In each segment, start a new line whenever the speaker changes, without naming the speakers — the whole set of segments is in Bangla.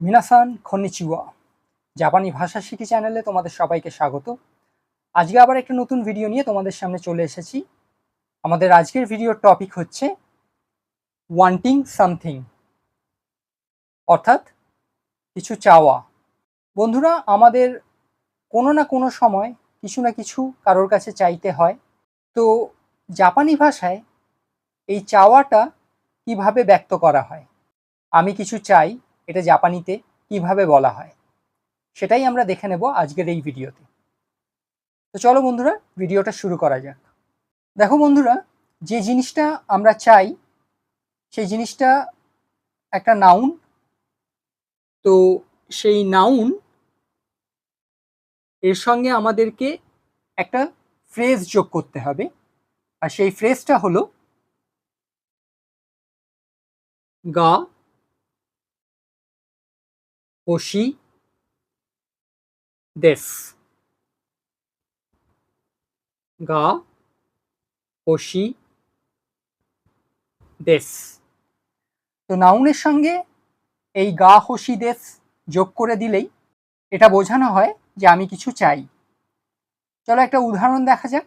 মিনাসান খনিচিওয়া জাপানি ভাষা শিখি চ্যানেলে তোমাদের সবাইকে স্বাগত। আজকে আবার একটা নতুন ভিডিও নিয়ে তোমাদের সামনে চলে এসেছি। আমাদের আজকের ভিডিওর টপিক হচ্ছে ওয়ান্টিং সামথিং অর্থাৎ কিছু চাওয়া। বন্ধুরা, আমাদের কোনো না কোনো সময় কিছু না কিছু কারোর কাছে চাইতে হয়। তো জাপানি ভাষায় এই চাওয়াটা কীভাবে ব্যক্ত করা হয়? আমি কিছু চাই এটা জাপানিতে কীভাবে বলা হয়? সেটাই আমরা দেখে নেব আজকের এই ভিডিওতে। তো চলো বন্ধুরা, ভিডিওটা শুরু করা যাক। দেখো বন্ধুরা, যে জিনিসটা আমরা চাই, সেই জিনিসটা একটা নাউন তো সেই নাউন এর সঙ্গে আমাদেরকে একটা ফ্রেজ যোগ করতে হবে। আর সেই ফ্রেজটা হলো, গা ওশি দেশ গা ওশি দেশ তো নাউনের সঙ্গে এই গা হসি দেশ যোগ করে দিলেই এটা বোঝানো হয় যে আমি কিছু চাই। চলো একটা উদাহরণ দেখা যাক।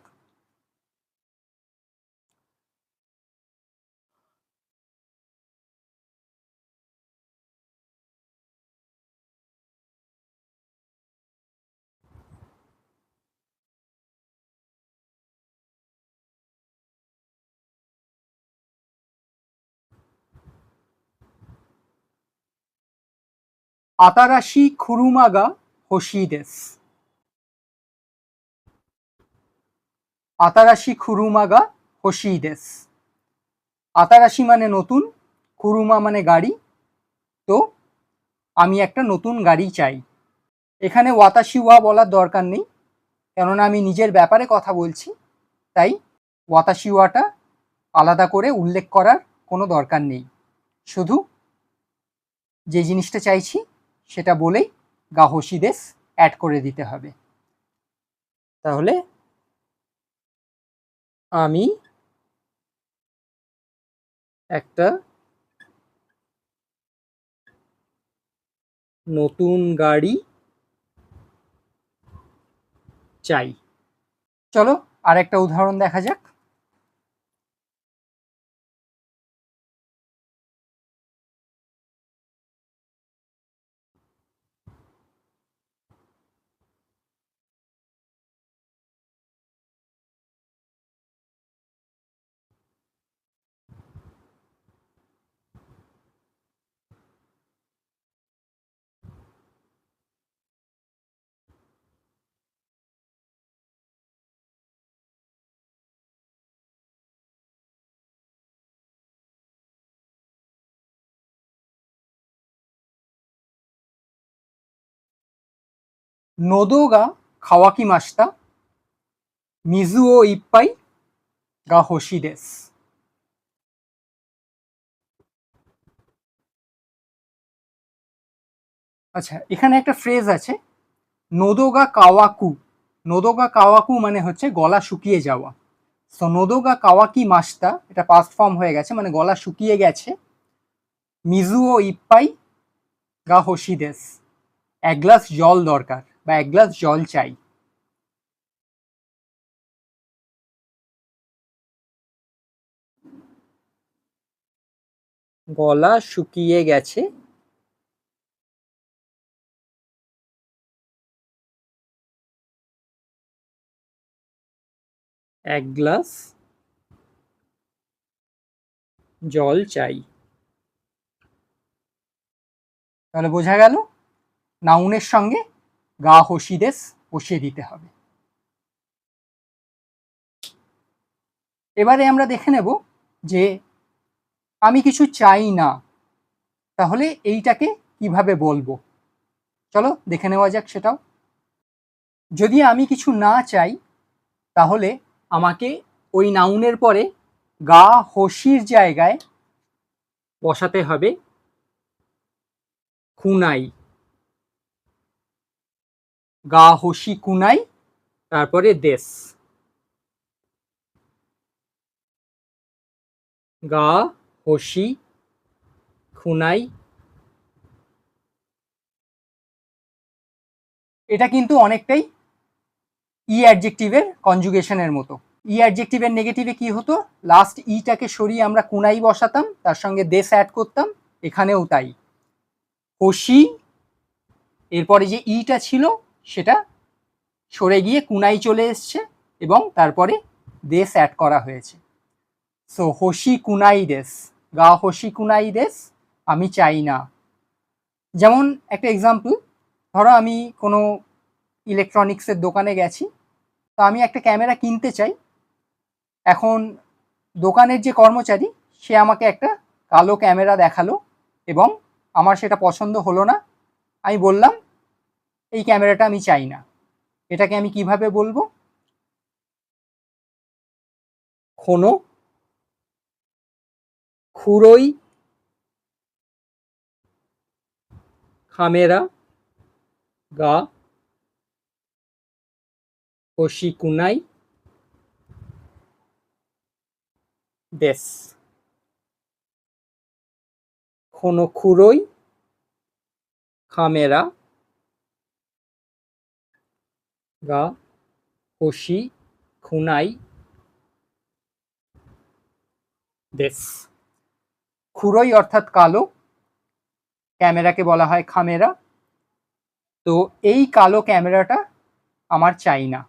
আতারাশি খুরুমাগা হসি দেশ আতারাশি খুরুমাগা হসি দেশ আতারাশি মানে নতুন, খুরুমা মানে গাড়ি। তো আমি একটা নতুন গাড়ি চাই। এখানে ওয়াতাশি ওয়া বলার দরকার নেই, কেননা আমি নিজের ব্যাপারে কথা বলছি, তাই ওয়াতাশি ওয়াটা আলাদা করে উল্লেখ করার কোনো দরকার নেই। শুধু যে জিনিসটা চাইছি সেটা বলেই গাহসিদেশ অ্যাড করে দিতে হবে। তাহলে আমি একটা নতুন গাড়ি চাই। চলো আর একটা উদাহরণ দেখা যাক। নোদো গা খাওয়াকি মাস্তা মিজু ও ইপ্পাই, গা হোসি দেশ আচ্ছা এখানে একটা ফ্রেজ আছে, নোদোগা কাওয়াকু। নোদোগা কাওয়াকু মানে হচ্ছে গলা শুকিয়ে যাওয়া। সো নোদোগা কাওয়াকি মাস্তা এটা পাস্ট ফর্ম হয়ে গেছে মানে গলা শুকিয়ে গেছে। মিজু ও ইপ্পাই, গা হোসি দেশ এক গ্লাস জল দরকার। বা এক গ্লাস জল চাই। গলা শুকিয়ে গেছে। এক গ্লাস জল চাই। তাহলে বোঝা গেল? নাউনের সঙ্গে গা হসিদেশ বসিয়ে দিতে হবে। এবারে আমরা দেখে নেব যে আমি কিছু চাই না, তাহলে এইটাকে কীভাবে বলব? চলো দেখে নেওয়া যাক সেটাও। যদি আমি কিছু না চাই, তাহলে আমাকে ওই নাউনের পরে গা হসির জায়গায় বসাতে হবে খুনাই। গা, হসি, কুনাই, তারপরে দেশ। গা, হসি খুনাই এটা কিন্তু অনেকটাই ই অ্যাডজেক্টিভের কনজুগেশনের মতো। ই অ্যাডজেক্টিভের নেগেটিভে কি হতো? লাস্ট ইটাকে সরিয়ে আমরা কুনাই বসাতাম, তার সঙ্গে দেশ অ্যাড করতাম, এখানেও তাই। হসি, এরপরে যে ইটা ছিল সেটা সরে গিয়ে কুনাই চলে এসছে এবং তারপরে দেশ অ্যাড করা হয়েছে। সো হসি কুনাই দেশ গা হসি কুনাই দেশ আমি চাই না। যেমন একটা এক্সাম্পল ধরো আমি কোনো ইলেকট্রনিক্সের দোকানে গেছি, তো আমি একটা ক্যামেরা কিনতে চাই। এখন দোকানের যে কর্মচারী, সে আমাকে একটা কালো ক্যামেরা দেখাল এবং আমার সেটা পছন্দ হলো না। আমি বললাম এই ক্যামেরাটা আমি চাই না। এটাকে আমি কীভাবে বলব? কোনো খুরোই। খামেরা। গা। হোশিকুনাই দেশ কোনো খুরোই। খামেরা। গা কোশি খুনাই, দেশ। খুরই অর্থাৎ কালো, ক্যামেরাকে বলা হয় খামেরা। তো এই কালো ক্যামেরাটা আমার চাই না।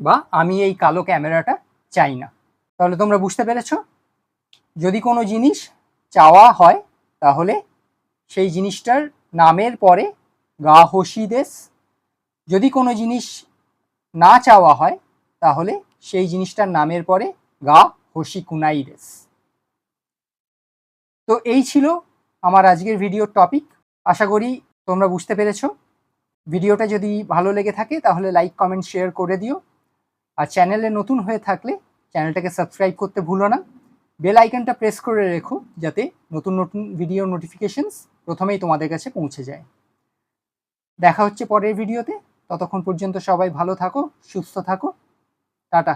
বা আমি এই কালো ক্যামেরাটা চাই না। তাহলে তোমরা বুঝতে পেরেছ? যদি কোনো জিনিস চাওয়া হয়, তাহলে সেই জিনিসটার নামের পরে গা হসি দেশ যদি কোনো জিনিস না চাওয়া হয়, তাহলে সেই জিনিসটার নামের পরে গা হসি কুনাই দেশ তো এই ছিল আমার আজকের ভিডিওর টপিক। আশা করি তোমরা বুঝতে পেরেছ। ভিডিওটা যদি ভালো লেগে থাকে, তাহলে লাইক, কমেন্ট, শেয়ার করে দিও। আর চ্যানেলে নতুন হয়ে থাকলে চ্যানেলটাকে সাবস্ক্রাইব করতে ভুলো না। বেল আইকনটা প্রেস করে রেখো যাতে নতুন নতুন ভিডিও নোটিফিকেশনস প্রথমেই তোমাদের কাছে পৌঁছে যায়। দেখা হচ্ছে পরের ভিডিওতে। ততক্ষণ পর্যন্ত সবাই ভালো থাকো, সুস্থ থাকো। টাটা।